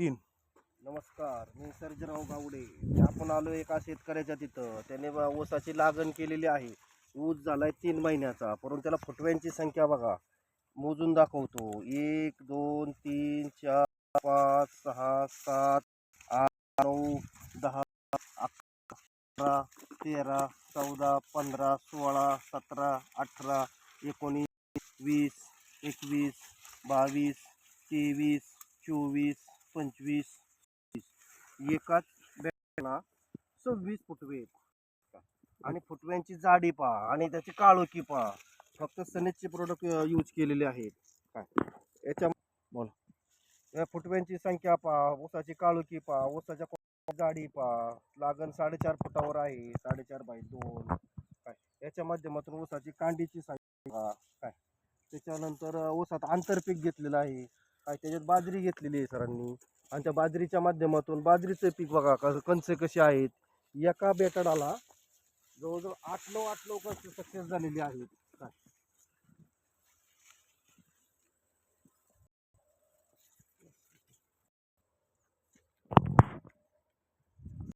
तीन. नमस्कार मी सर्जराव गावडे. आपण आलो एका शेतकऱ्याच्या तिथं. त्याने ऊसाची लागण केलेली आहे. ऊस झालाय तीन महिन्याचा. परंतु त्याला फुटव्यांची संख्या बघा. मोजून दाखवतो. एक दोन तीन चार पाच सहा सात आठ नऊ दहा अकरा तेरा चौदा पंधरा सोळा सतरा अठरा एकोणीस वीस एकवीस बावीस तेवीस चोवीस पंचवीस एकाच बॅगला सव्वीस फुटवे. आहेत. आणि फुटव्यांची जाडी पहा आणि त्याची काळोखी पहा. फक्त सनेजचे प्रोडक्ट यूज केलेले आहेत. काय? याच्या बोला. या फुटव्यांची संख्या पहा ऊसाची काळोखी पहा ऊसाच्या जाडी पहा. लागण साडेचार फुटावर आहे साडेचार बाय दोन. काय? याच्या माध्यमातून ऊसाची कांडीची संख्या काय? त्याच्यानंतर ऊसात आंतरपीक घेतलेलं आहे. त्याच्यात बाजरी घेतलेली आहे सरांनी. आणि त्या बाजरीच्या माध्यमातून बाजरीचं पीक बघा कसं कणसे कसे आहेत. एका बेटाडाला जवळजवळ आठ नऊ आठ नऊ कणसे सक्सेस झालेली आहेत.